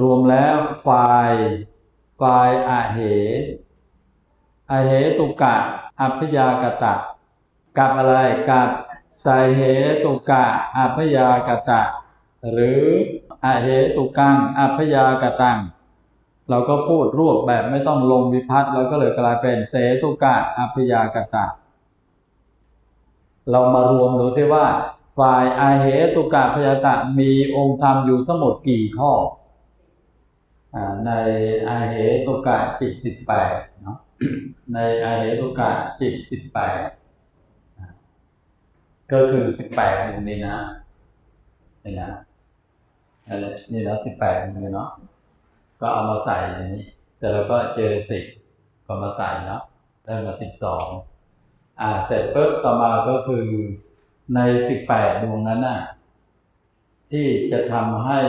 รวมแล้วฝ่ายฝ่ายอาเหอาเหตุกะ อัพยากตะ กับอะไรกับไสเหตุกะ อัพยากตะ หรืออาเหตุกังอัพยากตังเราก็พูดรวบแบบไม่ต้องลงวิพัฒน์เราก็เลยกลายเป็นเสตุกะอัพยากตะ เรามารวมดูซิว่า ฝ่ายอาเหตุกะพยาตะมีองค์ธรรมอยู่ทั้งหมดกี่ข้อ ในอาเหตุกะจิตสิบแปดเนาะในอาเหตุกะจิตสิบแปดก็คือสิบแปดมุมนี้นะนี่นะนั่และนี่นะสิบแปดมุมนี้เนาะก็เอามาใส่ในนี้ แต่เราก็เจอสิบก็มาใส่เนาะได้มาสิบสองอ่าเสร็จปุ๊บต่อมาก็คือในสิบแปดดวงนั้นน่ะที่จะทำให้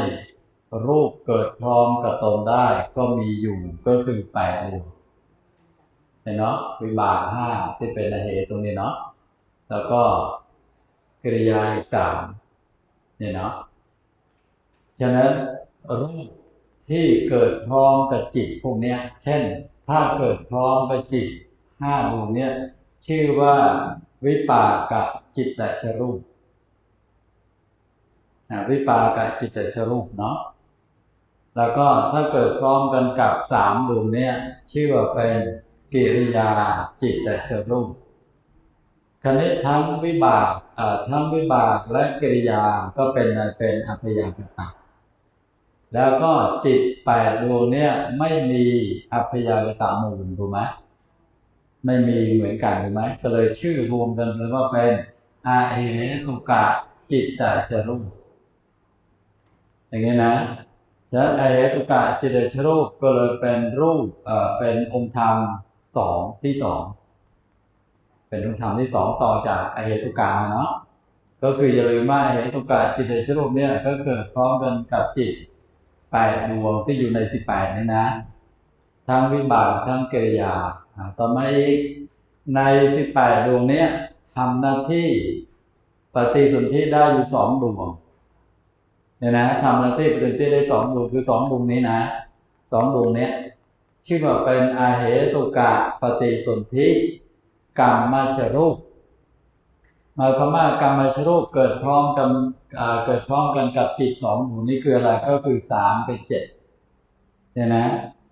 รูปเกิดพร้อมกับตนได้ก็มีอยู่ก็คือแปดดวงเห็นเนาะวิบากห้าที่เป็นอเหตุตรงนี้เนาะแล้วก็กิริยาอีกสามเนี่ยเนาะฉะนั้นรูปที่เกิดพร้อมกับจิตพวกเนี้ย เช่น ถ้าเกิดพร้อมกับจิตห้าดวงเนี้ยชื่อว่าวิปากะจิตแต่ชรูปวิปากะจิตแต่ชรูปเนาะ แล้วก็ถ้าเกิดพร้อมกันกับสามดวงเนี้ยชื่อว่าเป็นกิริยาจิตแต่เชรูปคณิตทั้งวิบากทั้งวิบากและกิริยาก็เป็นเป็นอัพยากตะแล้วก็จิตแปดดวงเนี้ยไม่มีอัพยากตะมูลถูกไหมไม่มีเหมือนกันถูกไหมก็เลยชื่อรวมกันเลยว่าเป็นอาเหตุกะจิตแต่เชรูปอย่างนี้นะ ฉะนั้นอาเหตุกะจิตตชรูปก็เลยเป็นรูปเอ่อเป็นองค์ธรรมสองที่สองเป็นองค์ธรรมที่สองต่อจากอาเหตุกะเนาะก็คืออย่าลืมว่าอาเหตุกะจิตตชรูปเนี่ยก็เกิดพร้อมกันกับจิตแปดดวงที่อยู่ในสิบแปดนี่นะทั้งวิบากทั้งเกิริยาต่อมาอีกในสิบแปดดวงเนี้ยทำหน้าที่ปฏิสนธิได้อยู่สองดวง เนี่ยนะทำหน้าที่ปฏิสนธิได้สองดวงคือสองดวงนี้นะสองดวงเนี้ยชื่อว่าเป็นอาเหตุกะปฏิสนธิกรรมมาชรูปหมายความว่ากรรมมาชรูปเกิดพร้อมกันเกิดพร้อมกันกับจิตสองดวงนี้คืออะไรก็คือสามเป็นเจ็ดเนี่ยนะ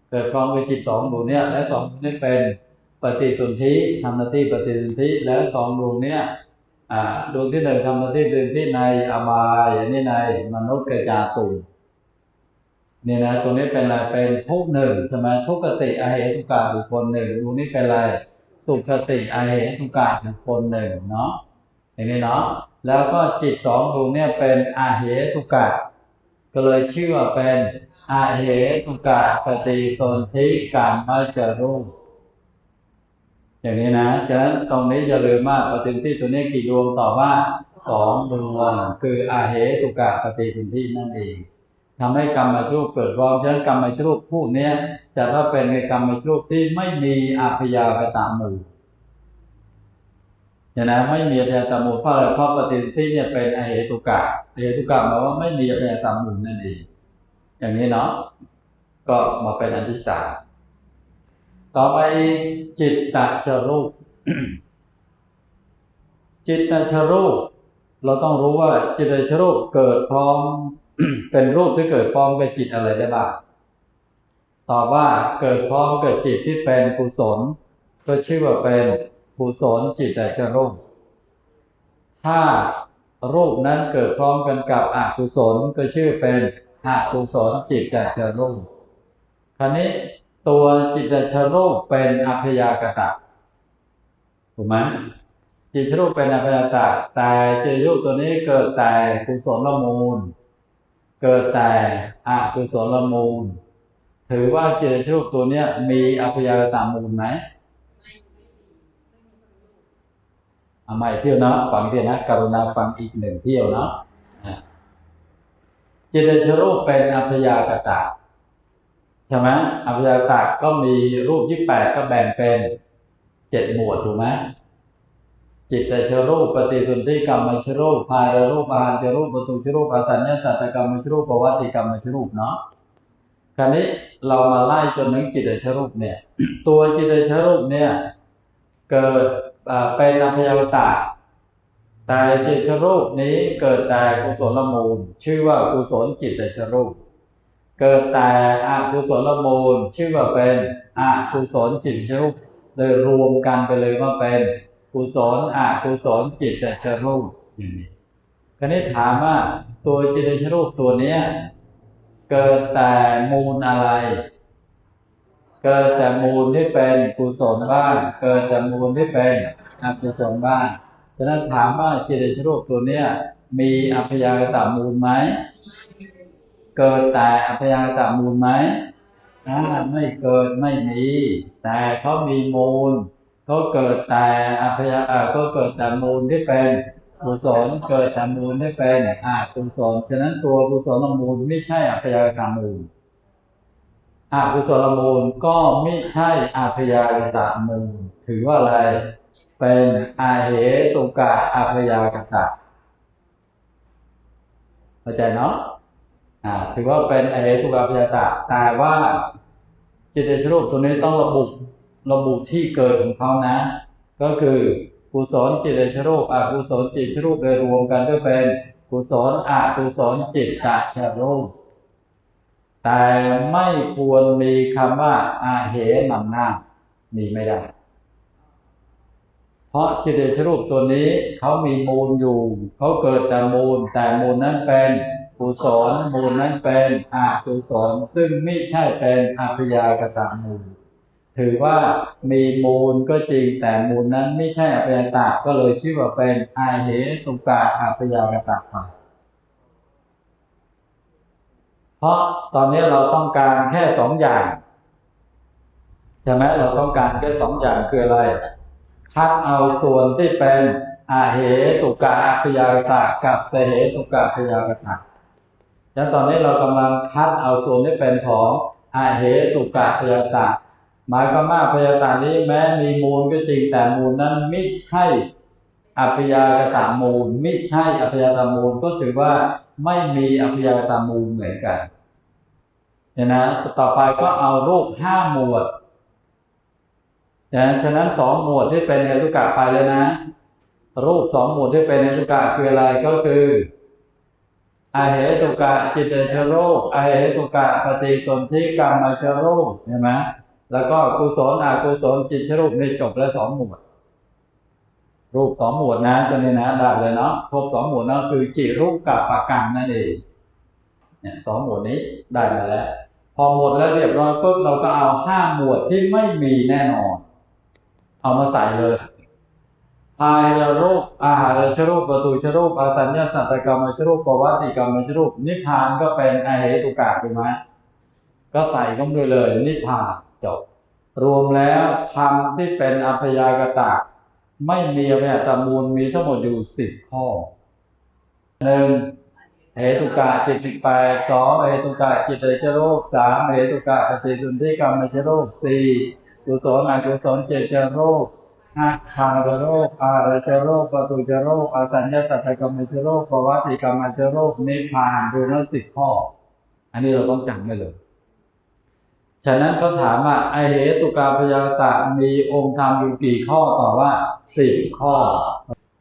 เกิดพร้อมกับจิตสองดวงเนี้ยและสองดวงนี้เป็นปฏิสนธิทำหน้าที่ปฏิสนธิแล้วสองดวงเนี้ย ดวงที่หนึ่งทำหน้าที่ปฏิสนธิในอบายอันนี้ในมนุษย์กระจาตุลเนี่ยนะตรงนี้เป็นอะไรเป็นทุกหนึ่งใช่ไหมทุกขติอาเหตุกะบุคคลหนึ่งดวงนี้เป็นอะไรสุขติอาเหตุกะบุคคลหนึ่งเนาะอย่างนี้เนาะแล้วก็จิตสองดวงเนี่ยเป็นอาเหตุกะก็เลยชื่อว่าเป็นอาเหตุกะปฏิสนธิกรรมเจรูป อย่างนี้นะฉะนั้นตรงนี้อย่าลืมว่าปฏิสนธิตัวนี้กี่ดวงต่อว่าสองดวงคืออาเหตุกะปฏิสนธินั่นเองทำให้กรรมชรูปเกิดพร้อมฉะนั้นกรรมชรูปพวกนี้จะว่าเป็นในกรรมชรูปที่ไม่มีอาพยากตามูลเนี่ยนะไม่มีอาพยากตามูเพราะอะไรเพราะปฏิสนธิเนี่ยเป็นอาเหตุกะอาเหตุกะหมายว่าไม่มีอาพยากตามูนั่นเอง อย่างนี้เนาะก็มาเป็นอันที่สาม ต่อไปจิตตชรูป จิตตชรูป เราต้องรู้ว่าจิตตชรูปเกิดพร้อม เป็นรูปที่เกิดพร้อมกับจิตอะไรได้บ้างตอบว่าเกิดพร้อมกับจิตที่เป็นกุศล ก็ชื่อว่าเป็นกุศลจิตตชรูป ถ้ารูปนั้นเกิดพร้อมกันกับอกุศลก็ชื่อเป็นอกุศลจิตตชรูปคราวนี้ ตัวจิตตชรูปเป็นอัพยากตะถูกไหมจิตชโรูปเป็นอัพยากตะแต่จิตชรูปตัวนี้เกิดแต่กุศลละมูล เกิดแต่อกุศลละมูล ถือว่าจิตชรูปตัวเนี้ยมีอัพยากตะมูลไหมเอาใหม่เที่ยวนะฟังเที่ยวนะกรุณาฟังอีกหนึ่งเที่ยวนะอะจิตชโรูปเป็นอัพยากตะ ใช่ไหมอัพยาตะก็มีรูปยี่แปดก็แบ่งเป็นเจ็ดหมวดถูกไหมจิตตชรูปปฏิสนธิกรรมชรูปพารรูปอาหารชรูปประตูชรูปอาสัญญาสัตตกรรมชรูปประวัติกรรมชรูปเนาะคราวนี้เรามาไล่จนถึงจิตเชรูปเนี่ย ตัวจิตเชรูปเนี่ยเกิดเป็นอภิยากตะแต่จิตเชรูปนี้เกิดแต่กุศลมูล ชื่อว่ากุศลจิตเชรูป เกิดแต่อกุศลมูลชื่อว่าเป็นอกุศลจิตชรูปเลยรวมกันไปเลยว่าเป็นกุศลอกุศลจิตชรูปอย่างนี้คราวนี้ถามว่าตัวจิตเดชรูปตัวเนี้ยเกิดแต่มูลอะไร เกิดแต่มูลที่เป็นกุศลบ้าง เกิดแต่มูลที่เป็นอกุศลบ้างฉะนั้นถามว่าจิตเดชรูปตัวเนี้ยมีอัพยากตมูลไหม เกิดแต่อัพยากตมูลไหมไม่เกิดไม่มี แต่เขามีมูลเขาเกิดแต่อัพยาอ่าก็เกิดแต่มูลที่เป็นกุศลเกิดแต่มูลที่เป็นอกุศลฉะนั้นตัวกุศลมูลไม่ใช่อัพยากตมูลอากุศลมูลก็ไม่ใช่อาพยากตะมูล ถือว่าอะไร เป็นอาเหตุกะอาพยากตะเข้าใจเนาะ ถือว่าเป็นอเหตุกาพยาตะ แต่ว่าจิตเดชรูปตัวนี้ต้องระบุระบุที่เกิดของเขานะ ก็คือกุศลจิตเดชรูปอกุศลจิตชรูปเลยรวมกันด้วยเป็นกุศลอกุศลจิตตะชรูป แต่ไม่ควรมีคำว่าอาเหนำหน้ามีไม่ได้ เพราะจิตเดชรูปตัวนี้เขามีมูลอยู่เขาเกิดแต่มูลแต่มูลนั้นเป็น กุศลมูลนั้นเป็นอกุศลซึ่งไม่ใช่เป็นอภิยากตะมูล ถือว่ามีมูลก็จริงแต่มูลนั้นไม่ใช่อภิยากตะก็เลยชื่อว่าเป็นอาเหตุกะอภิยากตะไปเพราะตอนนี้เราต้องการแค่สองอย่างใช่ไหมเราต้องการแค่สองอย่างคืออะไรคัดเอาส่วนที่เป็นอาเหตุกะพยากตะกับเสเหตุกะพยากตะ ดังนั้นตอนนี้เรากำลังคัดเอาส่วนที่เป็นของอาเหตุกะพยาตะ หมายความว่าพยาตะนี้แม้มีมูลก็จริงแต่มูลนั้นไม่ใช่อภิยากตะมูลไม่ใช่อภิยาตะมูลก็ถือว่าไม่มีอภิยากตะมูลเหมือนกันเนี่ยนะต่อไปก็เอารูปห้าหมวดนะฉะนั้นสองหมวดที่เป็นเหตุกะไปเลยนะ รูปสองหมวดที่เป็นเหตุกะคืออะไรก็คือ อาเหตุกะจิตเตชโรคอาเหตุกะปฏิสนธิกรรมชโรคใช่ไหมแล้วก็กุศลอกุศลจิตชรูปในจบแล้วสองหมวด รูปสองหมวดนะตัวนี้นะได้เลยเนาะครบสองหมวดนั่นคือจิตรูปกับปากกันนั่นเองเนี่ยสองหมวดนี้ได้มาแล้ว พอหมดแล้วเรียบร้อยปุ๊บเราก็เอาห้าหมวดที่ไม่มีแน่นอน เอามาใส่เลย พายรูปอาหารชรูปประตูชรูปอาสัญญาสัตตกรรมชรูปประวัติกรรมชรูปนิพพานก็เป็นอเหตุกะถูกไหมก็ใส่เข้าไปเลย นิพพานจบ รวมแล้วธรรมที่เป็นอัพยากตะไม่มีอภิยากตมูลมีทั้งหมดอยู่สิบข้อหนึ่งเหตุกะจิตสิบแปดสองเหตุกะจิตเตชโรคสามเหตุกะปฏิสุนธิกรรมชโรคสี่กุศลอกุศลเจเจโรค ห้าทางโรคอาราชโรคปตุจโรคอาสัญญาตัตกรรมชโรคปวัติกรรมชโรคนิพพานรวมแล้วสิบข้อ อันนี้เราต้องจำไว้เลย ฉะนั้นเขาถามว่าไอเหตุกาพยาตะมีองค์ธรรมอยู่กี่ข้อต่อว่าสิบข้อ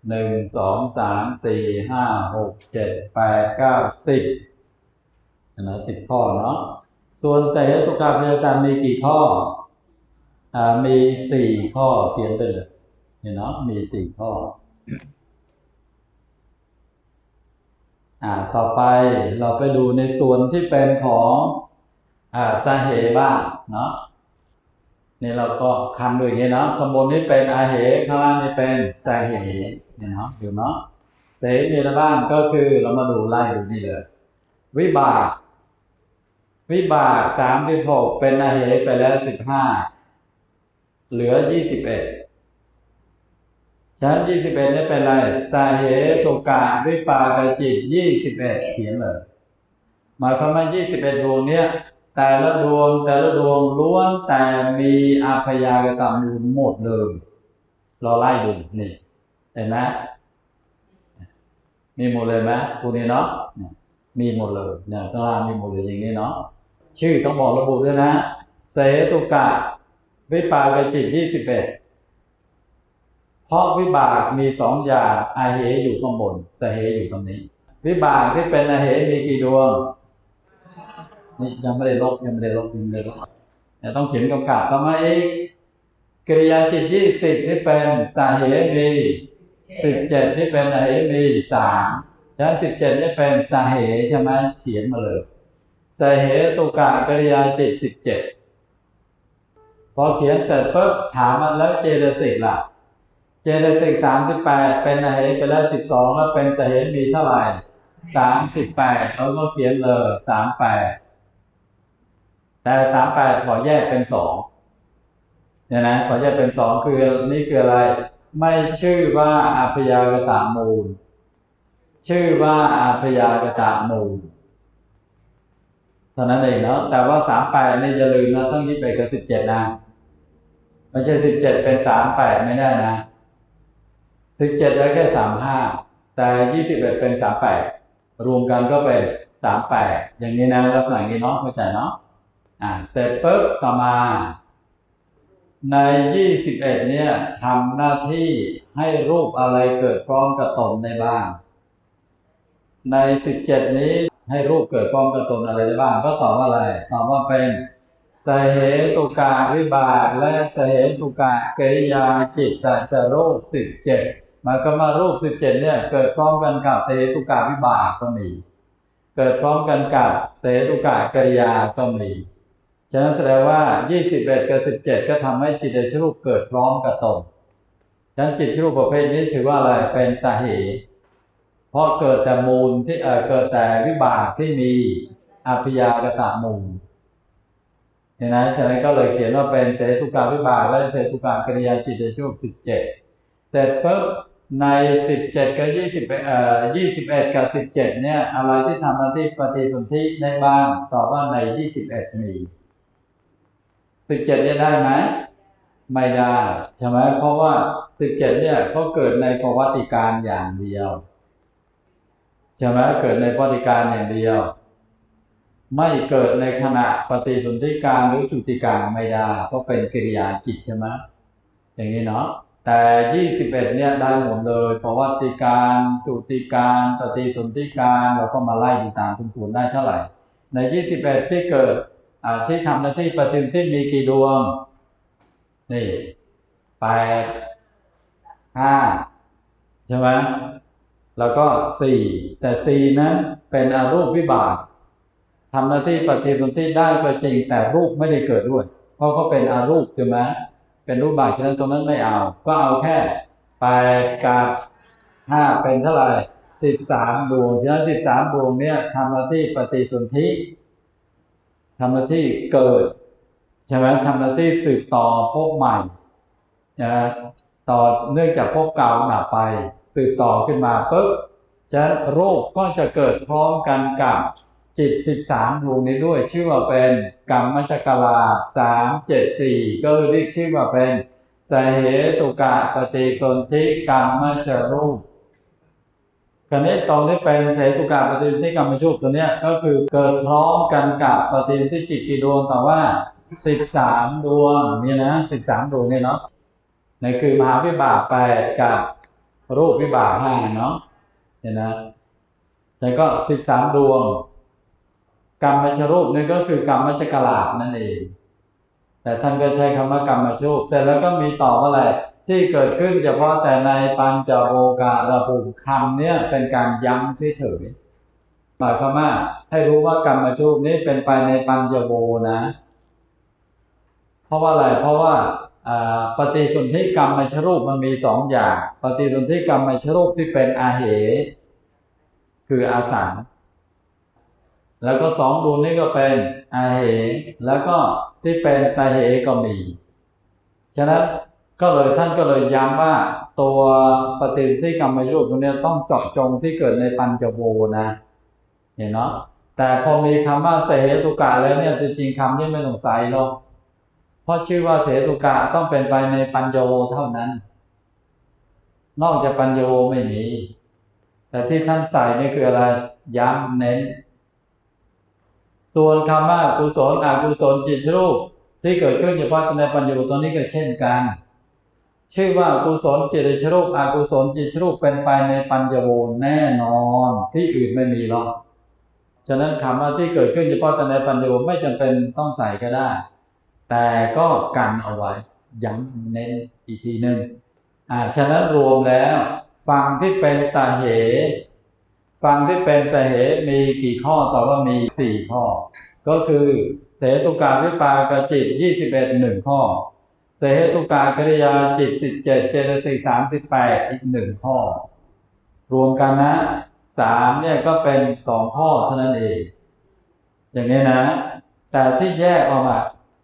หนึ่งสองสามสี่ห้าหกเจ็ดแปดเก้าสิบนะสิบข้อเนาะส่วนไสเหตุกาพยาตะมีกี่ข้อ มีสี่ข้อเขียนไปเลยเห็นเนาะมีสี่ข้อ อ่า ต่อไปเราไปดูในส่วนที่เป็นของ อ่าสาเหบ้างเนาะนี่เราก็คันด้วยอย่างนี้เนาะข้างบนนี่เป็นอาเหข้างล่างนี่เป็นสาเหเนี่ยเนาะอยู่เนาะเสมีอะบ้างก็คือเรามาดูไล่ดูนี่เลย วิบาก วิบากสามสิบหกเป็นอาเหไปแล้วสิบห้า เหลือยี่สิบเอ็ดชั้นยี่สิบเอ็ดนี่เป็นอะไรสาเหตุกาวิปากจิตยี่สิบเอ็ดเขียนเลยหมายความว่า21ดวงเนี้ยแต่ละดวงแต่ละดวงล้วนแต่มีอาพยากตมูลหมดเลยเราไล่ดูนี่เห็นไหมมีหมดเลยไหมพวกนี้เนาะมีหมดเลยเนี่ยข้างล่างมีหมดเลยอย่างนี้เนาะชื่อต้องบอกระบุด้วยนะ เสตุกะ วิปากจิตยี่สิบเอ็ดเพราะวิบากมีสองอย่างอาเหอยู่ข้างบนสเหอยู่ตรงนี้ วิบากที่เป็นอาเหมีกี่ดวงนี่ยังไม่ได้ลบยังไม่ได้ลบยังไม่ได้ลบต่ต้องเขียนกำกับต่อมาอีกกิริยาจิตยี่สิบที่เป็นสาเหมีสิบเจ็ดที่เป็นอาเหมีสามฉะนั้นสิบเจ็ดนี่เป็นสาเหใช่ไหมเขียนมาเลยสาเหตุกะกิริยาจิตสิบเจ็ด พอเขียนเสร็จปุ๊บถามมันแล้วเจตสิกล่ะ เจตสิกสามสิบแปดเป็นอาเหไปแล้วสิบสองแล้วเป็นสาเหมีเท่าไหร่สามสิบแปดเราก็เขียนเลยสามแปดแต่สามแปดขอแยกเป็นสองเนี่ยนะขอแยกเป็นสองคือนี่คืออะไร ไม่ชื่อว่าอาพยากตามูล ชื่อว่าอาพยากตามูลเท่านั้นเองเนาะแต่ว่าสามแปดนี่อย่าลืมนะทั้งยี่สิบเอ็ดกับสิบเจ็ดนะ ไม่ใช่สิบเจ็ดเป็นสามแปดไม่ได้นะสิบเจ็ดได้แค่สามห้าแต่ยี่สิบเอ็ดเป็นสามแปดรวมกันก็เป็นสามแปดอย่างนี้นะลักษณะนี้เนาะเข้าใจเนาะอ่าเสร็จปุ๊บต่อมา ในยี่สิบเอ็ดเนี่ยทำหน้าที่ให้รูปอะไรเกิดพร้อมกับตนได้บ้าง ในสิบเจ็ดนี้ให้รูปเกิดพร้อมกับตนอะไรได้บ้าง ก็ตอบว่าอะไรตอบว่าเป็น สเหตุกาวิบากและสเหตุกะกริยาจิตตจะรูปสิบเจ็ดมาก็มารูปสิบเจ็ดเนี่ยเกิดพร้อมกันกับสเหตุกาวิบากก็มี เกิดพร้อมกันกับเสตุกะกริยาก็มีฉะนั้นแสดงว่า 21 กับ 17 ก็ทำให้จิตเดชรูปเกิดพร้อมกับตนฉะนั้นจิตชรูปประเภทนี้ถือว่าอะไรเป็นสาเหตุเพราะเกิดแต่มูลที่เออเกิดแต่วิบากที่มีอภิยากตะมูล เห็นไหมฉะนั้นก็เลยเขียนว่าเป็นเสตุกาวิบากและเสตุกากริยาจิตเดชรูป17เจ็ดเสร็จปุ๊บใน17กับ20เอ่อ21กับ17เจ็ดเนี่ยอะไรที่ทำหน้าที่ปฏิสนธิได้บ้างตอบว่าใน21มี17เจ็ดเนี่ยได้ไหมไม่ได้ใช่ไหมเพราะว่า17เนี่ยเขาเกิดในประวัติการอย่างเดียวใช่ไหมเกิดในประวัติการอย่างเดียว ไม่เกิดในขณะปฏิสนธิการหรือจุติการไม่ได้เพราะเป็นกิริยาจิตใช่ไหมอย่างนี้เนาะแต่21เนี่ยได้หมดเลยประวัติการจุติการปฏิสนธิการเราก็มาไล่ดูตามสมควรได้เท่าไหร่ ใน21ที่เกิดที่ทำหน้าที่ปฏิสนธิมีกี่ดวงนี่แปดห้าใช่ไหมแล้วก็สี่แต่สี่นั้นเป็นอรูปวิบาก ทำหน้าที่ปฏิสนธิได้ก็จริงแต่รูปไม่ได้เกิดด้วย เพราะเขาเป็นอารูปใช่ไหมเป็นรูปบากฉะนั้นตรงนั้นไม่เอา ก็เอาแค่แปดกับห้าเป็นเท่าไหร่สิบสามดวงฉะนั้นสิบสามดวงเนี่ยทำหน้าที่ปฏิสนธิทำหน้าที่เกิดใช่ไหมทำหน้าที่สืบต่อภพใหม่นะต่อเนื่องจากภพเก่าดับไป สืบต่อขึ้นมาปุ๊บฉะนั้นโรคก็จะเกิดพร้อมกันกับ จิต 13 ดวงนี้ด้วย ชื่อว่าเป็นกรรมจักราสามเจ็ดสี่ก็เรียกชื่อว่าเป็นสเหตุกะปฏิสนธิกรรมจรูปคราวนี้ตอนที่เป็นเสตุกาปฏิทินที่กรรมชุบตัวเนี้ยก็คือเกิดพร้อมกันกับปฏิทินที่จิตกี่ดวงแต่ว่าสิบสามดวงเนี่ยนะสิบสามดวงเนี่ยเนาะในคือมหาวิบากแปดกับรูปวิบากห้าเนาะเห็นนะแต่ก็สิบสามดวง กรรมชรูปนี่ก็คือกรรมชกลาบนั่นเอง แต่ท่านก็ใช้คำว่ากรรมชูปแต่แล้วก็มีต่อว่าอะไรที่เกิดขึ้นเฉพาะแต่ในปัญจโรการะภูมิคำเนี่ยเป็นการย้ำเฉยๆหมายความว่าให้รู้ว่ากรรมชูปนี้เป็นไปในปัญจโวนะ เพราะว่าอะไรเพราะว่าอ่าปฏิสนธิกรรมชรูปมันมีสองอย่าง ปฏิสนธิกรรมชรูปที่เป็นอาเห คืออาสัง แล้วก็สองดวงนี้ก็เป็นอาเห แล้วก็ที่เป็นสาเหก็มี ฉะนั้นก็เลยท่านก็เลยย้ำว่าตัวปฏิสนธิกรรมยุทธ์ตรงเนี้ยต้องเจาะจงที่เกิดในปัญจโวนะเห็นเนาะแต่พอมีคำว่าเสหตุกะแล้วเนี่ยจริงๆคำนี้ไม่ต้องใส่หรอกเพราะชื่อว่าเสหตุกะต้องเป็นไปในปัญจโวเท่านั้น นอกจากปัญจโวไม่มี แต่ที่ท่านใส่นี่คืออะไรย้ำเน้น ส่วนคำว่ากุศลอกุศลจิตรูป ที่เกิดขึ้นเฉพาะในปัญญาตอนนี้ก็เช่นกัน ชื่อว่ากุศลจิตชรูปอกุศลจิตชรูปเป็นไปในปัญญโวแน่นอนที่อื่นไม่มีหรอกฉะนั้นคำว่าที่เกิดขึ้นเฉพาะในปัญญโวไม่จำเป็นต้องใส่ก็ได้ แต่ก็กันเอาไว้ย้ำเน้นอีกทีหนึ่งอ่าฉะนั้นรวมแล้ว ฟังที่เป็นสาเหตุ ฟังที่เป็นสเหตุมีกี่ข้อต่อว่ามีสี่ข้อ ก็คือเสตุกาวิปากจิตยี่สิบเอ็ดหนึ่งข้อ เสหตุกาคริยาจิตสิบเจ็ดเจตสิกสามสิบแปดอีกหนึ่งข้อ รวมกันนะสามเนี่ยก็เป็นสองข้อเท่านั้นเอง อย่างนี้นะ แต่ที่แยกออกมา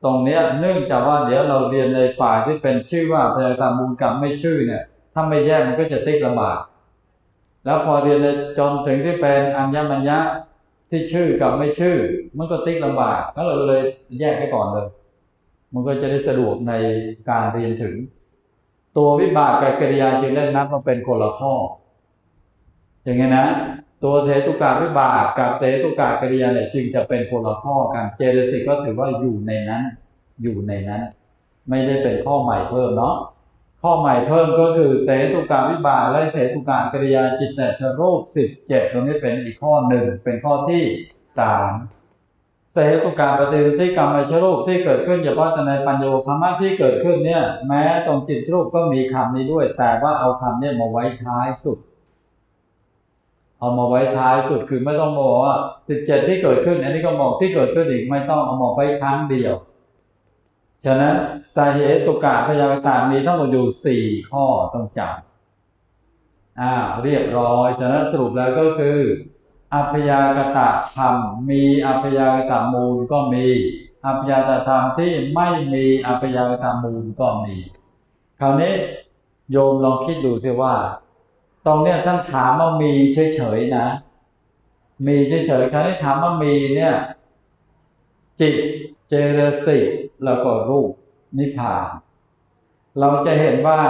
ตรงนี้เนื่องจากว่าเดี๋ยวเราเรียนในฝ่ายที่เป็นชื่อว่าพยากรรมมูลกับไม่ชื่อเนี่ย ถ้าไม่แยกมันก็จะติ๊กลำบาก แล้วพอเรียนในจนถึงที่เป็นอัญญมัญญะที่ชื่อกับไม่ชื่อ มันก็ติ๊กลำบากก็เราเลยแยกไปก่อนเลย มันก็จะได้สะดวกในการเรียนถึง ตัววิบากกับกิริยาจึงได้นับมาเป็นคนละข้อ อย่างนี้นะ ตัวเทตุกาวิบากกับเทตุกากริยาเนี่ยจึงจะเป็นคนละข้อกันเจตสิกก็ถือว่าอยู่ในนั้น อยู่ในนั้น ไม่ได้เป็นข้อใหม่เพิ่มเนาะ ข้อใหม่เพิ่มก็คือเสตุกาวิบากและเสตุกากริยาจิตแต่ชรูปสิบเจ็ดตรงนี้เป็นอีกข้อหนึ่งเป็นข้อที่สามเสตุกาปฏิทิกรรมชรูปที่เกิดขึ้นเฉพาะแต่ในปัญโยคำว่าที่เกิดขึ้นเนี่ยแม้ตรงจิตชรูปก็มีคำนี้ด้วย แต่ว่าเอาคำเนี่ยมาไว้ท้ายสุด เอามาไว้ท้ายสุดคือไม่ต้องบอกว่าสิบเจ็ดที่เกิดขึ้น อันนี้ก็บอกที่เกิดขึ้นอีกไม่ต้องเอามาไว้ครั้งเดียว ฉะนั้นสาเหตุตุกะพยากตามีทั้งหมดอยู่สี่ข้อต้องจำอ่าเรียบร้อย ฉะนั้นสรุปแล้วก็คือ อัพยากตะธรรม มีอัพยากตะมูลก็มี อัพยากตะธรรมที่ไม่มีอัพยากตะมูลก็มี คราวนี้โยมลองคิดดูสิว่า ตรงเนี้ยท่านถามว่ามีเฉยๆนะ มีเฉยๆคราวนี้ถามว่ามีเนี่ย จิตเจรสิก แล้วก็รูปนิพพาน เราจะเห็นว่า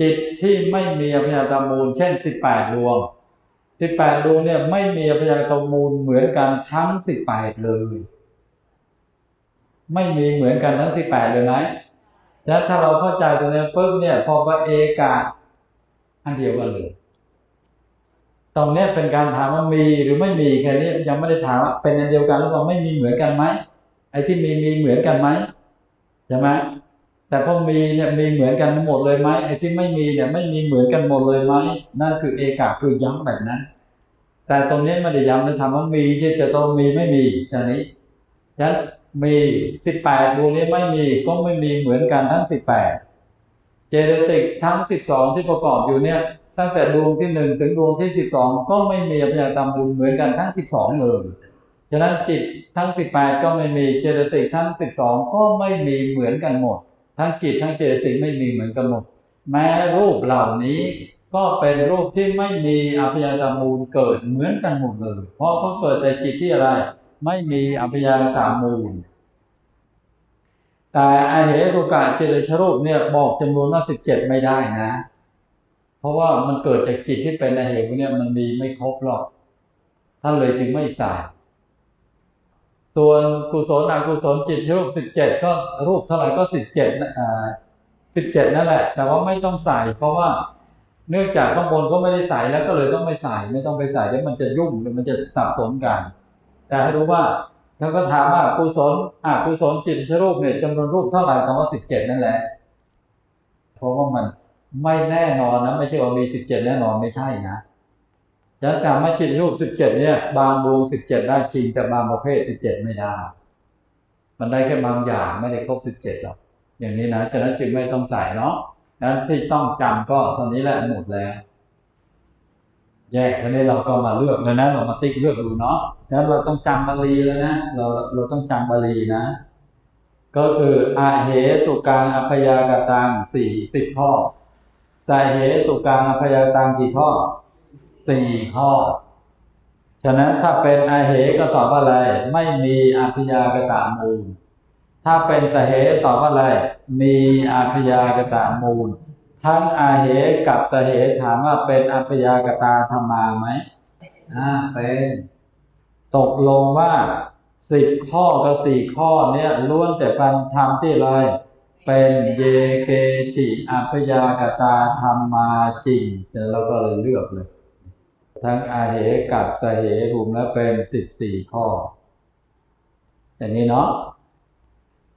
จิตที่ไม่มีอภิญญาตมูล เช่นสิบแปดดวงสิบแปดดวงเนี่ยไม่มีอภิญญาตมูลเหมือนกันทั้งสิบแปดเลย ไม่มีเหมือนกันทั้งสิบแปดเลยไหมฉะนั้นถ้าเราเข้าใจตรงนี้ปุ๊บเนี่ยพอพระเอกะอันเดียวกันเลย ตรงเนี้ยเป็นการถามว่ามีหรือไม่มีแค่นี้ยังไม่ได้ถามว่าเป็นอันเดียวกันหรือเปล่าไม่มีเหมือนกันไหม อ้ที่มีมีเหมือนกันไหมใช่ไหมแต่พอมีเนี่ยมีเหมือนกันหมดเลยไหมไอ้ที่ไม่มีเนี่ยไม่มีเหมือนกันหมดเลยไหมนั่นคือเอกะคือย้ำแบบนั้น แต่ตรงนี้ไม่ได้ย้ำนะถามว่ามีใช่จะต้องมีไม่มีจากนี้ฉะนั้นมีสิบแปดดวงนี้ไม่มีก็ไม่มีเหมือนกันทั้งสิบแปดเจตสิกทั้ง12ที่ประกอบอยู่เนี่ยตั้งแต่ดวงที่หนึ่งถึงดวงที่12ก็ไม่มีอภิญญาตามบุญเหมือนกันทั้ง12เลย ฉะนั้นจิตทั้ง 18 ก็ไม่มีเจตสิกทั้ง 12 ก็ไม่มีเหมือนกันหมด ทั้งจิตทั้งเจตสิกไม่มีเหมือนกันหมด แม้รูปเหล่านี้ก็เป็นรูปที่ไม่มีอภิญญาตมูลเกิดเหมือนกันหมดเลย เพราะเขาเกิดแต่จิตที่อะไร ไม่มีอภิญญาตามูล แต่อเหตุกะเจริญชรูปเนี่ยบอกจำนวนว่าสิบเจ็ดไม่ได้นะ เพราะว่ามันเกิดจากจิตที่เป็นอเหตุเนี่ยมันมีไม่ครบหรอกท่านเลยจึงไม่ใส่ ส่วนกุศลอกุศลจิตชรูปสิบเจ็ดก็รูปเท่าไหร่ก็สิบเจ็ดอ่าสิบเจ็ดนั่นแหละ แต่ว่าไม่ต้องใส่ เพราะว่าเนื่องจากข้างบนก็ไม่ได้ใส่แล้วก็เลยต้องไม่ใส่ไม่ต้องไปใส่เดี๋ยวมันจะยุ่งเดี๋ยวมันจะสับสนกัน แต่ให้รู้ว่าถ้าก็ถามว่ากุศลอกุศลจิตชรูปเนี่ยจำนวนรูปเท่าไหร่ตรงว่าสิบเจ็ดนั่นแหละ เพราะว่ามันไม่แน่นอนนะ ไม่ใช่ว่ามีสิบเจ็ดแน่นอนไม่ใช่นะ ฉะนั้นการมาจิตรูปสิบเจ็ดเนี่ย บางดวงสิบเจ็ดได้จริงแต่บางประเภทสิบเจ็ดไม่ได้ มันได้แค่บางอย่างไม่ได้ครบสิบเจ็ดหรอกอย่างนี้นะฉะนั้นจึงไม่ต้องใส่เนาะนั้นที่ต้องจำก็ตอนนี้แหละหมดแล้วแยกทีนี้เราก็มาเลือกแล้วนะ เรามาติ๊กเลือกดูเนาะฉะนั้นเราต้องจำบาลีแล้วนะเราเราต้องจำบาลีนะ ก็คืออาเหตุกังอพยากตังสี่สิบข้อสาเหตุกังอพยากตังกี่ข้อ สี่ข้อ ฉะนั้นถ้าเป็นอาเหตุก็ตอบว่าอะไร ไม่มีอพยากตามูล ถ้าเป็นสเหตุตอบว่าอะไร มีอพยากตามูล ทั้งอาเหตุกับสเหถามว่าเป็นอัพยากตาธรรมาไหมอ่าเป็น ตกลงว่าสิบข้อกับสี่ข้อเนี่ยล้วนแต่พันธรรมที่อะไรเป็นเยเกจิอัพยากตาธรรมมาจริงเราก็เลยเลือกเลย ทั้งอาเหกับสเหรวมแล้วเป็นสิบสี่ข้อ อย่างนี้เนาะ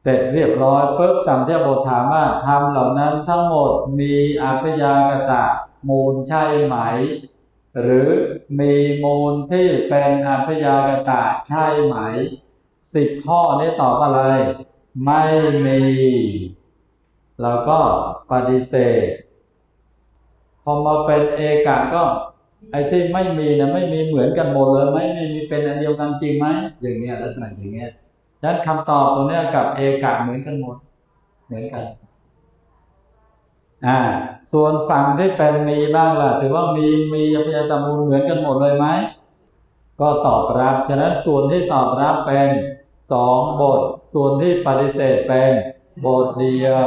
เสร็จเรียบร้อยปุ๊บสัมเทบทถามว่าธรรมเหล่านั้นทั้งหมดมีอัพยากตะมูลใช่ไหม หรือมีมูลที่เป็นอัพยากตะใช่ไหมสิบข้อนี้ตอบอะไร ไม่มีแล้วก็ปฏิเสธ พอมาเป็นเอกะก็ ไอ้ที่ไม่มีนะไม่มีเหมือนกันหมดเลยไหมไม่มีเป็นอันเดียวกันจริงไหมอย่างเนี้ยลักษณะอย่างเงี้ยดังนั้นคำตอบตรงเนี้ยกับเอกะเหมือนกันหมด เหมือนกันอ่าส่วนฝั่งที่เป็นมีบ้างล่ะถือว่ามีมีอภิญญาตมูลเหมือนกันหมดเลยไหมก็ตอบรับฉะนั้นส่วนที่ตอบรับเป็นสองบท ส่วนที่ปฏิเสธเป็นบทเดียว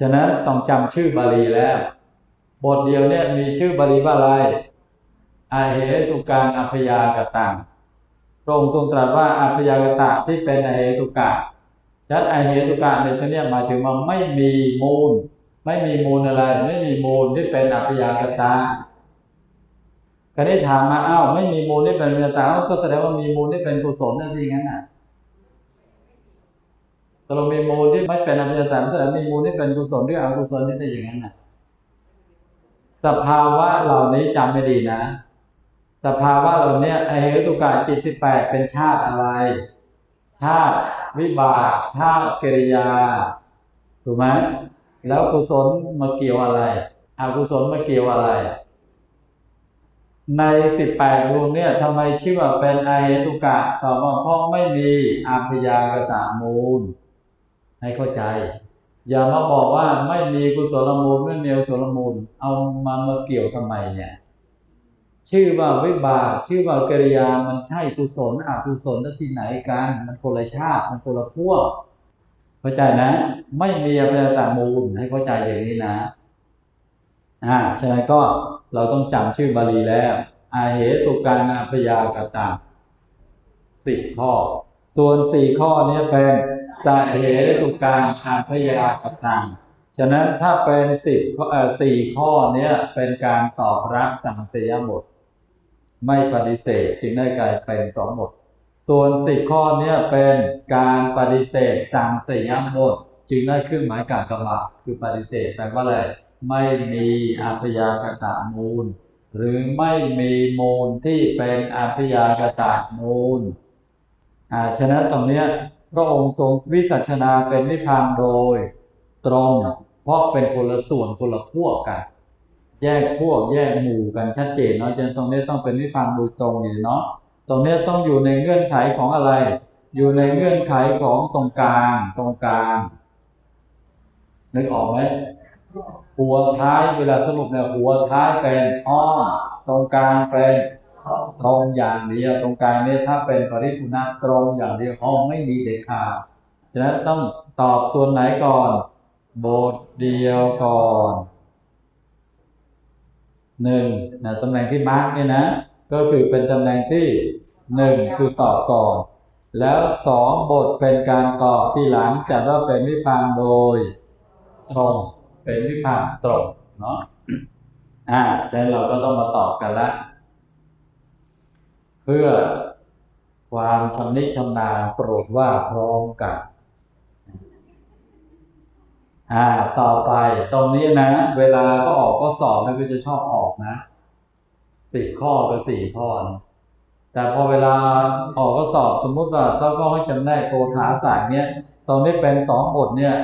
ฉะนั้นต้องจำชื่อบาลีแล้ว บทเดียวเนี่ยมีชื่อบาลีว่าอะไรอาเหตุกังอัพยากตังพระองค์ทรงตรัสว่าอัพยากตะที่เป็นอาเหตุกะดันั้นอาเหตุกะในที่นี้หมายถึงว่าไม่มีมูล ไม่มีมูลอะไร ไม่มีมูลที่เป็นอัพยากตะคราวนี้ถามมาอ้าวไม่มีมูลที่เป็นอัพยากตะก็แสดงว่ามีมูลที่เป็นกุศลนั่นสิงั้นน่ะแต่เรามีมูลที่ไม่เป็นอัพยากตะแสดงมีมูลที่เป็นกุศลหรืออกุศลนี่จะอย่างนั้นน่ะ สภาวะเหล่านี้จำไม่ดีนะ สภาวะเหล่านี้ไอเหตุกะจิตสิบแปดเป็นชาติอะไร ชาติวิบาก ชาติกิริยา ถูกไหมแล้วกุศลมาเกี่ยวอะไรอกุศลมาเกี่ยวอะไร ในสิบแปดดวงเนี่ยทำไมชื่อว่าเป็นไอเหตุกะต่อบว่าเพราะไม่มีอัพยากตามูล ให้เข้าใจ อย่ามาบอกว่าไม่มีกุศลมูลไม่มีอกุศลมูล เอามามาเกี่ยวทำไมเนี่ย ชื่อว่าวิบาก ชื่อว่ากิริยามันใช่กุศลอกุศลที่ไหนกัน มันคนละชาติ มันคนละพวก เข้าใจนะ ไม่มีอภิญตามูลให้เข้าใจอย่างนี้นะอ่าฉะนั้นก็เราต้องจำชื่อบาลีแล้ว อาเหตุการอพยากตาสิบข้อ ส่วนสี่ข้อเนี้เป็น สาเหตุการอาพยากตังฉะนั้นถ้าเป็นสิบสี่ข้อเนี้ยเป็นการตอบรับสังเสยบท ไม่ปฏิเสธจึงได้กลายเป็นสองบท ส่วนสิบข้อเนี้ยเป็นการปฏิเสธสังเสยบท จึงได้เครื่องหมายกากบาคือปฏิเสธแปลว่าอะไรไม่มีอาพยากตะมูล หรือไม่มีมูลที่เป็นอาพยากตะมูลอ่าฉะนั้นตรงเนี้ย พระองค์ทรงวิสัชนาเป็นนิพพานโดย ตรง เพราะเป็นคนละส่วนคนละพวกกัน แยกพวกแยกหมู่กันชัดเจนเนาะฉะนั้นตรงนี้ต้องเป็นนิพพานโดยตรงอยู่เนาะตรงเนี้ยต้องอยู่ในเงื่อนไขของอะไร อยู่ในเงื่อนไขของตรงกลางตรงกลางนึกออกไหมหัวท้ายเวลาสรุปเนี่ยหัวท้ายเป็นอ้อมตรงกลางเป็น ตรงอย่างเดียวตรงกางเนี่ยถ้าเป็นปริปุณะตรงอย่างเดียวอ้อไม่มีเด็ดขาดฉะนั้นต้องตอบส่วนไหนก่อน บทเดียวก่อนหนึ่งนะตำแหน่งที่มาร์กเนี่ยนะ ก็คือเป็นตำแหน่งที่หนึ่งคือตอบก่อน แล้วสองบทเป็นการตอบที่หลังจัดว่าเป็นวิพากโดย ตรงเป็นวิพากตรงเนาะอ่าฉะนั้นเราก็ต้องมาตอบกันละ พื่อความชำนิชำนาญโปรดว่าพร้อมกัน อ่า ต่อไปตรงนี้นะ เวลาก็ออกก็สอบแล้วก็จะชอบออกนะสิบข้อก็สี่ข้อนะแต่พอเวลาออกก็สอบสมมุติว่าต้องก็ให้จำแนกโกธาศาสตร์เนี้ยตรงนี้เป็นสองบทเนี่ย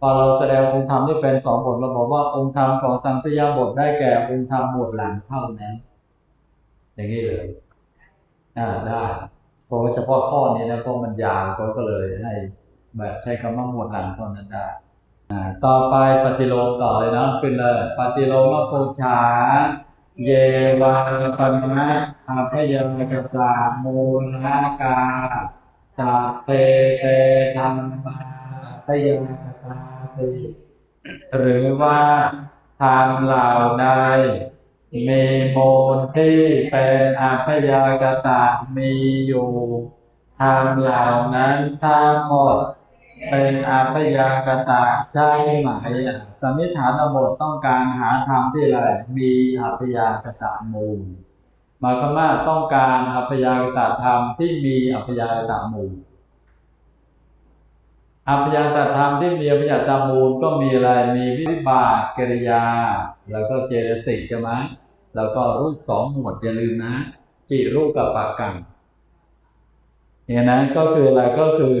พอเราแสดงองค์ธรรมที่เป็นสองบทเราบอกว่าองค์ธรรมของสังสยาบทได้แก่องค์ธรรมหมวดหลังเท่านั้น อย่างนี้เลย ได้เพราะเฉพาะข้อนี้นะเพราะมันยาวเขาก็เลยให้แบบใช้คำว่าหมวดหลังเท่านั้นได้อ่าต่อไปปฏิโลมต่อเลยนะขึ้นเลยปฏิโลมปูชาเยวาปัญนะอาพยากตามูลนากาสัพเพเตธรรมาพยากตาติหรือว่าทางเหล่าใด มีมูลที่เป็นอาพยากตามีอยู่ธรรมเหล่านั้นทั้งหมด เป็นอัพยากตะใช่ไหมสันนิฐานบทต้องการหาธรรมที่อะไรมีอัพยากตะมูลมาคมาต้องการอัพยากตะธรรมที่มีอัพยากตะมูลอัพยากตธรรมที่มีอัพยากตมูลก็มีอะไรมีวิบากกิริยา แล้วก็เจตสิกใช่ไหม แล้วก็รูปสองหมวดอย่าลืมนะ จิรูปกับปากกังเนี่ยนะก็คืออะไรก็คือ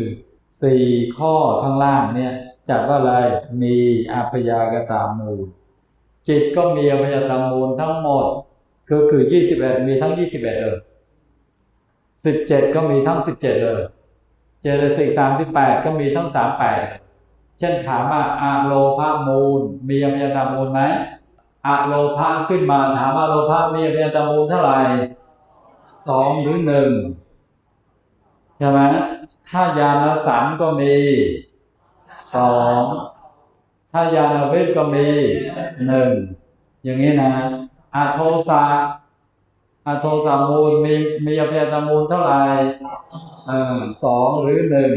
สี่ข้อข้างล่างเนี่ยจัดว่าอะไรมีอัพยากตมูล จิตก็มีอัพยากตมูลทั้งหมดก็คือยี่สิบเอ็ดมีทั้งยี่สิบเอ็ดเลยสิบเจ็ดก็มีทั้งสิบเจ็ดเลยเจตสิกสามสิบแปดก็มีทั้งสามแปดเช่นถามว่าอาโลภามูล มีอมยตามูลไหม อาโลภาขึ้นมาถามว่าโลภามีอมยตามูลเท่าไหร่สองหรือหนึ่งใช่ไหมถ้ายานสัมก็มีสองถ้ายานวิทก็มีหนึ่งอย่างนี้นะอาโทสะอาโทสามูลมีมีอมยตามูลเท่าไหร่สองหรือหนึ่ง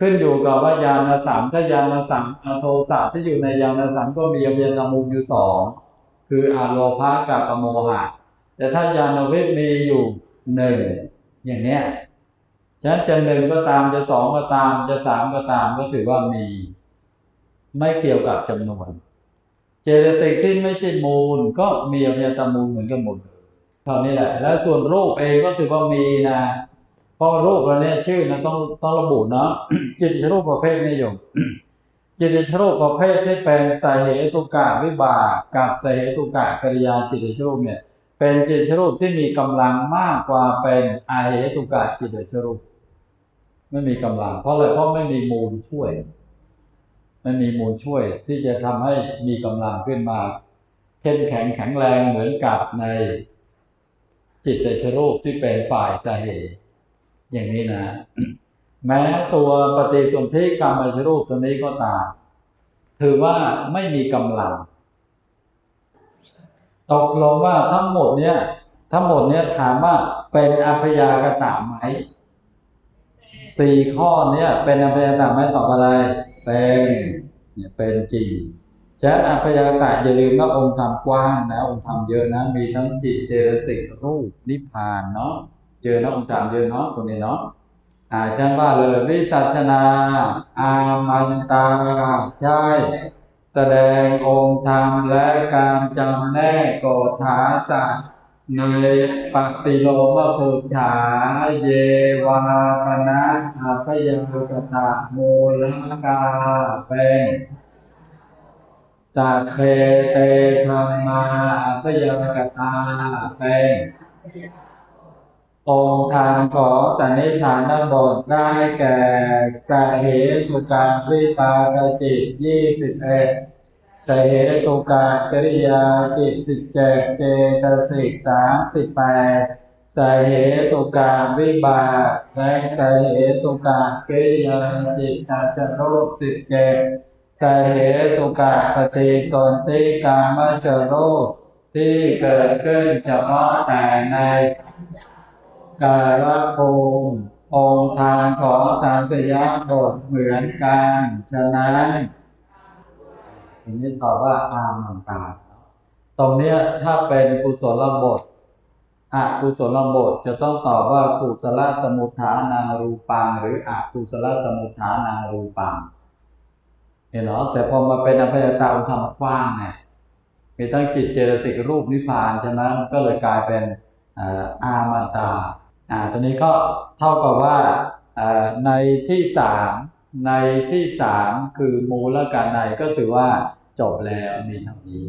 ขึ้นอยู่กับว่ายานสามถ้ายานสามอโทสะที่อยู่ในยานสามก็มีอเบียนมุมอยู่สองคืออาโลภะกับอโมหะ แต่ถ้ายานเวทมีอยู่หนึ่งอย่างเนี้ยฉะนั้นจะหนึ่งก็ตามจะสองก็ตามจะสามก็ตามก็ถือว่ามี ไม่เกี่ยวกับจำนวน เจตสิกที่ไม่ใช่มูล ก็มีอภิยตมูลเหมือนกันหมดเท่านี้แหละ แล้วส่วนรูปเองก็ถือว่ามีนะ เพราะรูปเราเนี่ยชื่อนะต้องต้องระบุเนาะจิตรูปประเภทนิยมจิตรูปประเภทที่เป็นสาเหตุกะวิบากกับสาเหตุกะกริยาจิตรูปเนี่ยเป็นจิตรูปที่มีกำลังมากกว่าเป็นอาเหตุกะจิตรูปไม่มีกำลัง เพราะอะไรเพราะไม่มีมูลช่วยไม่มีมูลช่วยที่จะทำให้มีกำลังขึ้นมาเข้มแข็งแข็งแรงเหมือนกับในจิตชรูปที่เป็นฝ่ายสาเหตุ อย่างนี้นะ แม้ตัวปฏิสนธิกรรมชรูปตัวนี้ก็ตามถือว่าไม่มีกำลัง ตกลงว่าทั้งหมดเนี่ย ทั้งหมดเนี่ยถามว่าเป็นอัพยากตะไหมสี่ข้อเนี่ยเป็นอัพยากตะไหมตอบอะไร เป็นเนี่ยเป็นจริงฉะนั้นอัพยากตะอย่าลืมว่าองค์ธรรมกว้างนะ องค์ธรรมเยอะนะ มีทั้งจิตเจตสิกรูปนิพพานเนาะ เจอนะองค์ธรรมเยอเนาะตรงนี้เนาะอ่าฉันว่าเลยวิสัชนา อามันตา ใช่ แสดงองค์ธรรมและการจำแนกโกฏฐาสัตว์ในปฏิโลมปุจฉาเยวาปนะอัพยากตะมูลกาเป็นสัพเพเตธรรมาอัพยากตาเป็น องค์ธรรมขอสันนิฐานบทได้แก่สเหตุการวิปากจิตยี่สิบเอ็ดสเหตุการกริยาจิตสิบเจ็ดเจตสิกสามสิบแปดสเหตุการวิบากและสเหตุการกริยาจิตตาจรูปสิบเจ็ดสเหตุการปฏิสนธิกามจรูปที่เกิดขึ้นเฉพาะแต่ใน การะภูมิองค์ธรรมของสามสยามบทเหมือนกันฉะนั้นทีนี้ตอบว่าอามันตา ตรงเนี้ยถ้าเป็นกุศลบทอกุศลบทจะต้องตอบว่ากุศลสมุทฐานารูปัง หรืออกุศลสมุทฐานารูปังเห็นเหรอแต่พอมาเป็นอภัยตาองค์ธรรมกว้างไงมีทั้งจิตเจตสิกรูปนิพพานฉะนั้นก็เลยกลายเป็นอออามันตา อ่าตอนนี้ก็เท่ากับว่าอ่าในที่สามในที่สามคือมูลการในก็ถือว่าจบแล้วมีเท่านี้